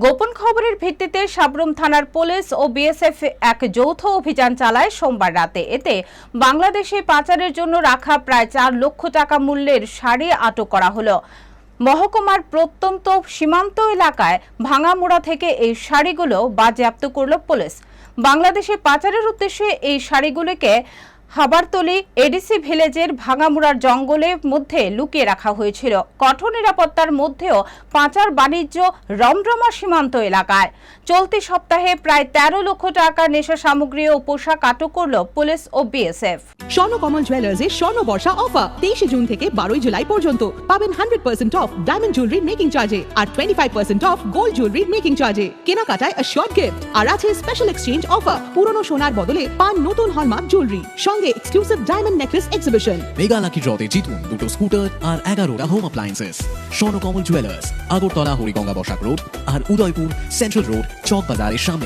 গোপন খবরের ভিত্তিতে সাবরুম থানার পুলিশ ও বিএসএফ এক যৌথ অভিযান চালায় সোমবার রাতে। এতে বাংলাদেশে পাচারের জন্য রাখা প্রায় চার লক্ষ টাকা মূল্যের শাড়ি আটক করা হলো। মহকুমার প্রত্যন্ত সীমান্ত এলাকায় ভাঙামোড়া থেকে এই শাড়িগুলো বাজেয়াপ্ত করল পুলিশ। বাংলাদেশে পাচারের উদ্দেশ্যে এই শাড়িগুলিকে হাবারতলি এডিসি ভিলেজের ভাঙামুড়ার জঙ্গলের মধ্যে লুকিয়ে রাখা হয়েছিল। কঠোর নিরাপত্তার মধ্যেও পাচার বাণিজ্য রমরমা সীমান্ত এলাকায়। চলতি সপ্তাহে প্রায় তেরো লক্ষ টাকার নেশা সামগ্রী ও পোশাক আটক করল পুলিশ ও বিএসএফ। স্বর্ণকমল জুয়েলার্সে স্বর্ণ বর্ষা অফার তেইশে জুন থেকে বারোই জুলাই পর্যন্ত। পাবেন hundred percent off diamond jewellery making চার্জে আর twenty five percent off gold jewellery making চার্জে কেনাকাটায় শর্ট গিফট আর আছে স্পেশাল এক্সচেঞ্জ অফার পুরনো সোনার বদলে পান নতুন হলমার্ক জুয়েলারি সঙ্গে exclusive diamond necklace exhibition mega lucky ড্রতে জিতুন দুটো স্কুটার আর এগারোটা home appliances Swarnakamal jewellers Agartala Harigange Basak road আর উদয়পুর সেন্ট্রাল রোড চক বাজারের সামনে।